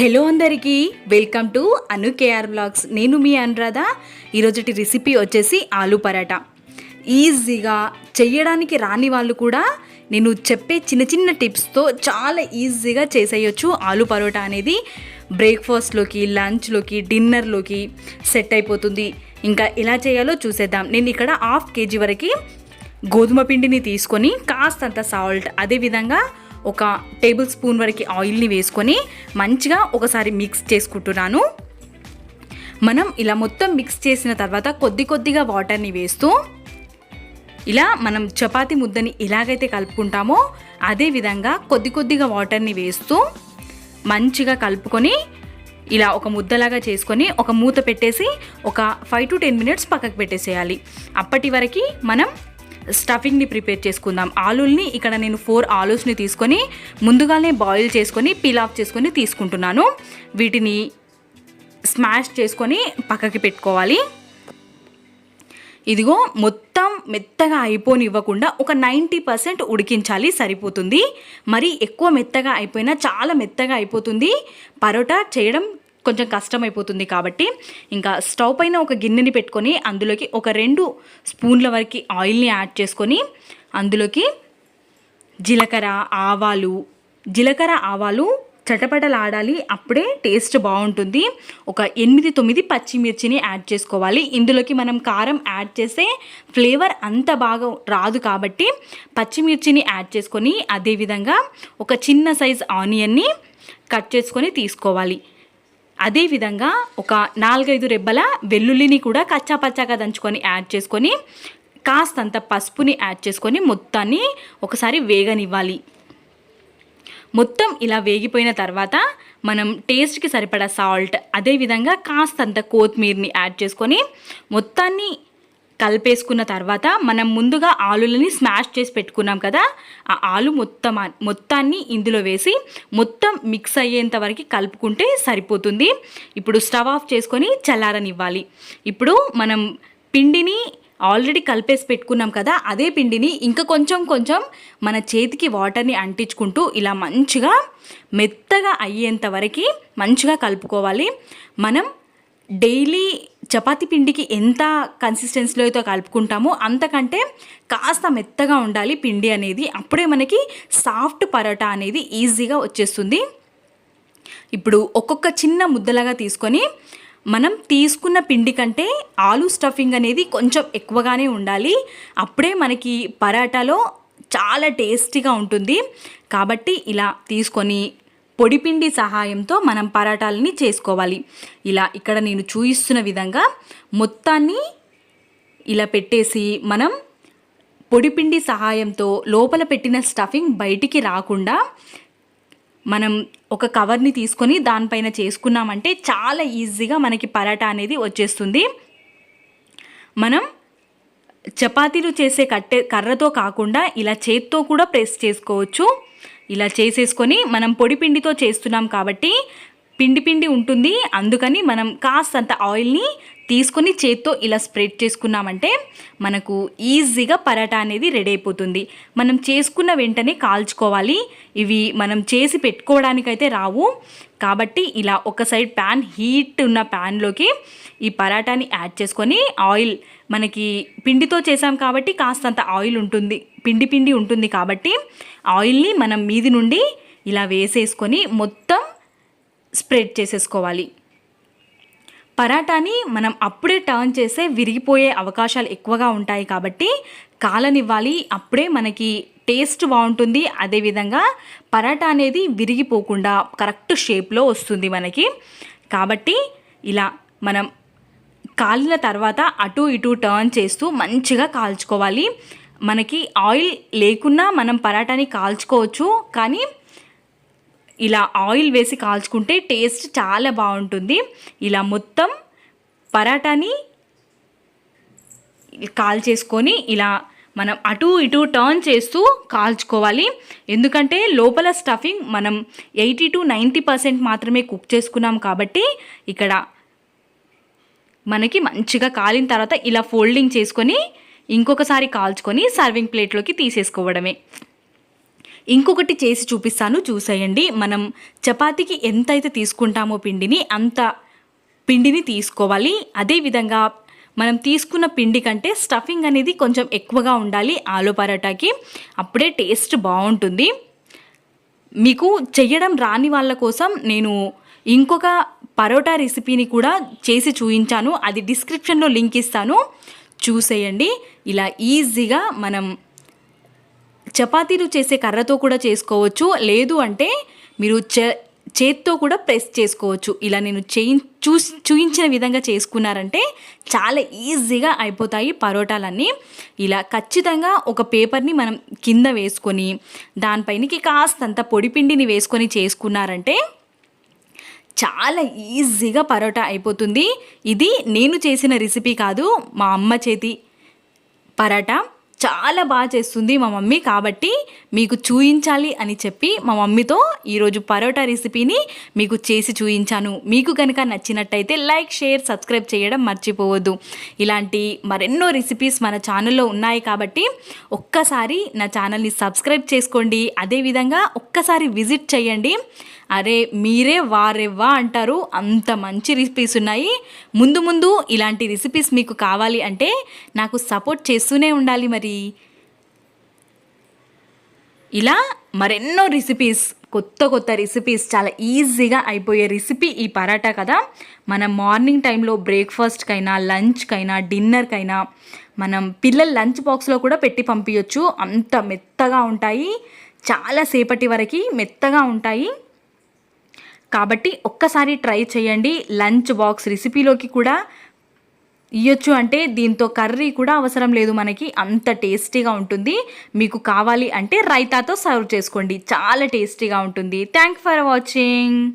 Hello అందరికీ welcome to Anu KR blogs. నేను మీ అనురాధ. ఈరోజుటి రెసిపీ వచ్చేసి ఆలు పరాటా. ఈజీగా చేయడానికి రాని వాళ్ళు కూడా నేను చెప్పే చిన్న చిన్న టిప్స్తో చాలా ఈజీగా చేసేయచ్చు ఆలు పరోటా అనేది. బ్రేక్ఫాస్ట్లోకి లంచ్లోకి డిన్నర్లోకి సెట్ అయిపోతుంది. ఇంకా ఎలా చేయాలో చూసేద్దాం. నేను ఇక్కడ హాఫ్ కేజీ వరకు గోధుమ పిండిని తీసుకొని కాస్తంత సాల్ట్ అదేవిధంగా ఒక టేబుల్ స్పూన్ వరకు ఆయిల్ని వేసుకొని మంచిగా ఒకసారి మిక్స్ చేసుకుంటున్నాను. మనం ఇలా మొత్తం మిక్స్ చేసిన తర్వాత కొద్ది కొద్దిగా వాటర్ని వేస్తూ ఇలా మనం చపాతి ముద్దని ఎలాగైతే కలుపుకుంటామో అదే విధంగా కొద్ది కొద్దిగా వాటర్ని వేస్తూ మంచిగా కలుపుకొని ఇలా ఒక ముద్దలాగా చేసుకొని ఒక మూత పెట్టేసి ఒక ఫైవ్ టు టెన్ మినిట్స్ పక్కకు పెట్టేసేయాలి. అప్పటి వరకు మనం స్టఫింగ్ని ప్రిపేర్ చేసుకుందాం. ఆలుల్ని ఇక్కడ నేను ఫోర్ ఆలూస్ని తీసుకొని ముందుగానే బాయిల్ చేసుకొని పీల్ ఆఫ్ చేసుకొని తీసుకుంటున్నాను. వీటిని స్మాష్ చేసుకొని పక్కకి పెట్టుకోవాలి. ఇదిగో మొత్తం మెత్తగా అయిపోనివ్వకుండా ఒక నైంటీ పర్సెంట్ ఉడికించాలి సరిపోతుంది. మరి ఎక్కువ మెత్తగా అయిపోయినా చాలా మెత్తగా అయిపోతుంది. పరోటా చేయడం కొంచెం కష్టం అయిపోతుంది కాబట్టి ఇంకా స్టవ్ పైన ఒక గిన్నెని పెట్టుకొని అందులోకి ఒక రెండు స్పూన్ల వరకు ఆయిల్ని యాడ్ చేసుకొని అందులోకి జీలకర్ర ఆవాలు జీలకర్ర ఆవాలు చటపటలాడాలి అప్పుడే టేస్ట్ బాగుంటుంది. ఒక ఎనిమిది తొమ్మిది పచ్చిమిర్చిని యాడ్ చేసుకోవాలి. ఇందులోకి మనం కారం యాడ్ చేస్తే ఫ్లేవర్ అంత బాగా రాదు కాబట్టి పచ్చిమిర్చిని యాడ్ చేసుకొని అదేవిధంగా ఒక చిన్న సైజ్ ఆనియన్ని కట్ చేసుకొని తీసుకోవాలి. అదేవిధంగా ఒక నాలుగైదు రెబ్బల వెల్లుల్లిని కూడా కచ్చా పచ్చాగా దంచుకొని యాడ్ చేసుకొని కాస్తంత పసుపుని యాడ్ చేసుకొని మొత్తాన్ని ఒకసారి వేగనివ్వాలి. మొత్తం ఇలా వేగిపోయిన తర్వాత మనం టేస్ట్కి సరిపడా సాల్ట్ అదేవిధంగా కాస్తంత కొత్తిమీరని యాడ్ చేసుకొని మొత్తాన్ని కలిపేసుకున్న తర్వాత మనం ముందుగా ఆలులని స్మాష్ చేసి పెట్టుకున్నాం కదా ఆ ఆలు మొత్తం మొత్తాన్ని ఇందులో వేసి మొత్తం మిక్స్ అయ్యేంత వరకు కలుపుకుంటే సరిపోతుంది. ఇప్పుడు స్టవ్ ఆఫ్ చేసుకొని చల్లారనివ్వాలి. ఇప్పుడు మనం పిండిని ఆల్రెడీ కలిపేసి పెట్టుకున్నాం కదా అదే పిండిని ఇంకా కొంచెం కొంచెం మన చేతికి వాటర్ని అంటించుకుంటూ ఇలా మంచిగా మెత్తగా అయ్యేంత వరకు మంచిగా కలుపుకోవాలి. మనం డైలీ చపాతి పిండికి ఎంత కన్సిస్టెన్సీలో అయితే కలుపుకుంటామో అంతకంటే కాస్త మెత్తగా ఉండాలి పిండి అనేది. అప్పుడే మనకి సాఫ్ట్ పరోటా అనేది ఈజీగా వచ్చేస్తుంది. ఇప్పుడు ఒక్కొక్క చిన్న ముద్దలాగా తీసుకొని మనం తీసుకున్న పిండి కంటే ఆలు స్టఫింగ్ అనేది కొంచెం ఎక్కువగానే ఉండాలి. అప్పుడే మనకి పరాటాలో చాలా టేస్టీగా ఉంటుంది. కాబట్టి ఇలా తీసుకొని పొడిపిండి సహాయంతో మనం పరాటాలని చేసుకోవాలి. ఇలా ఇక్కడ నేను చూపిస్తున్న విధంగా మొత్తాన్ని ఇలా పెట్టేసి మనం పొడిపిండి సహాయంతో లోపల పెట్టిన స్టఫింగ్ బయటికి రాకుండా మనం ఒక కవర్ని తీసుకొని దానిపైన చేసుకున్నామంటే చాలా ఈజీగా మనకి పరాటా అనేది వచ్చేస్తుంది. మనం చపాతీలు చేసే కట్టె కర్రతో కాకుండా ఇలా చేత్తో కూడా ప్రెస్ చేసుకోవచ్చు. ఇలా చేసేసుకొని మనం పొడి పిండితో చేస్తున్నాం కాబట్టి పిండి పిండి ఉంటుంది. అందుకని మనం కాస్తంత ఆయిల్ని తీసుకొని చేత్తో ఇలా స్ప్రెడ్ చేసుకున్నామంటే మనకు ఈజీగా పరాటా అనేది రెడీ అయిపోతుంది. మనం చేసుకున్న వెంటనే కాల్చుకోవాలి. ఇవి మనం చేసి పెట్టుకోవడానికైతే రావు. కాబట్టి ఇలా ఒక సైడ్ ప్యాన్ హీట్ ఉన్న ప్యాన్లోకి ఈ పరాటాని యాడ్ చేసుకొని ఆయిల్ మనకి పిండితో చేసాం కాబట్టి కాస్తంత ఆయిల్ ఉంటుంది. పిండి పిండి ఉంటుంది కాబట్టి ఆయిల్ని మనం మీది నుండి ఇలా వేసేసుకొని మొత్తం స్ప్రెడ్ చేసేసుకోవాలి. పరాటాని మనం అప్పుడే టర్న్ చేస్తే విరిగిపోయే అవకాశాలు ఎక్కువగా ఉంటాయి కాబట్టి కాలనివ్వాలి అప్పుడే మనకి టేస్ట్ బాగుంటుంది. అదేవిధంగా పరాటా అనేది విరిగిపోకుండా కరెక్ట్ షేప్లో వస్తుంది మనకి. కాబట్టి ఇలా మనం కాలిన తర్వాత అటు ఇటు టర్న్ చేస్తూ మంచిగా కాల్చుకోవాలి. మనకి ఆయిల్ లేకున్నా మనం పరాటాని కాల్చుకోవచ్చు కానీ ఇలా ఆయిల్ వేసి కాల్చుకుంటే టేస్ట్ చాలా బాగుంటుంది. ఇలా మొత్తం పరాటాని కాల్చేసుకొని ఇలా మనం అటు ఇటు టర్న్ చేస్తూ కాల్చుకోవాలి. ఎందుకంటే లోపల స్టఫింగ్ మనం ఎయిటీ టు నైంటీ పర్సెంట్ మాత్రమే కుక్ చేసుకున్నాం కాబట్టి ఇక్కడ మనకి మంచిగా కాలిన తర్వాత ఇలా ఫోల్డింగ్ చేసుకొని ఇంకొకసారి కాల్చుకొని సర్వింగ్ ప్లేట్లోకి తీసేసుకోవడమే. ఇంకొకటి చేసి చూపిస్తాను చూసేయండి. మనం చపాతీకి ఎంతైతే తీసుకుంటామో పిండిని అంత పిండిని తీసుకోవాలి. అదేవిధంగా మనం తీసుకున్న పిండి కంటే స్టఫింగ్ అనేది కొంచెం ఎక్కువగా ఉండాలి ఆలు పరోటాకి. అప్పుడే టేస్ట్ బాగుంటుంది. మీకు చెయ్యడం రాని వాళ్ళ కోసం నేను ఇంకొక పరోటా రెసిపీని కూడా చేసి చూపించాను అది డిస్క్రిప్షన్లో లింక్ ఇస్తాను. చూసేయండి. ఇలా ఈజీగా మనం చపాతీలు చేసే కర్రతో కూడా చేసుకోవచ్చు. లేదు అంటే మీరు చే చేత్తో కూడా ప్రెస్ చేసుకోవచ్చు. ఇలా నేను చేయి చూ చూయించిన విధంగా చేసుకున్నారంటే చాలా ఈజీగా అయిపోతాయి పరోటాలన్నీ. ఇలా ఖచ్చితంగా ఒక పేపర్ని మనం కింద వేసుకొని దానిపైనకి కాస్తంత పొడిపిండిని వేసుకొని చేసుకున్నారంటే చాలా ఈజీగా పరోటా అయిపోతుంది. ఇది నేను చేసిన రెసిపీ కాదు మా అమ్మ చేతి పరాటా. చాలా బాగా చేస్తుంది మా మమ్మీ కాబట్టి మీకు చూయించాలి అని చెప్పి మా మమ్మీతో ఈరోజు పరోటా రెసిపీని మీకు చేసి చూయించాను. మీకు కనుక నచ్చినట్టయితే లైక్ షేర్ సబ్స్క్రైబ్ చేయడం మర్చిపోవద్దు. ఇలాంటి మరెన్నో రెసిపీస్ మన ఛానల్లో ఉన్నాయి కాబట్టి ఒక్కసారి నా ఛానల్ని సబ్స్క్రైబ్ చేసుకోండి. అదేవిధంగా ఒక్కసారి విజిట్ చేయండి. అరే మీరే వారెవ్వా అంటారు. అంత మంచి రెసిపీస్ ఉన్నాయి. ముందు ముందు ఇలాంటి రెసిపీస్ మీకు కావాలి అంటే నాకు సపోర్ట్ చేస్తూనే ఉండాలి మరి. ఇలా మరెన్నో రెసిపీస్ కొత్త కొత్త రెసిపీస్ చాలా ఈజీగా అయిపోయే రెసిపీ ఈ పరాటా కదా. మనం మార్నింగ్ టైంలో బ్రేక్ఫాస్ట్కైనా లంచ్కైనా డిన్నర్కైనా మనం పిల్లల లంచ్ బాక్స్లో కూడా పెట్టి పంపించవచ్చు అంత మెత్తగా ఉంటాయి. చాలా సేపటి వరకు మెత్తగా ఉంటాయి. కాబట్టి ఒక్కసారి ట్రై చేయండి. లంచ్ బాక్స్ రెసిపీలోకి కూడా ఇయ్యొచ్చు అంటే దీంతో కర్రీ కూడా అవసరం లేదు మనకి. అంత టేస్టీగా ఉంటుంది. మీకు కావాలి అంటే రైతాతో సర్వ్ చేసుకోండి. చాలా టేస్టీగా ఉంటుంది. Thank for watching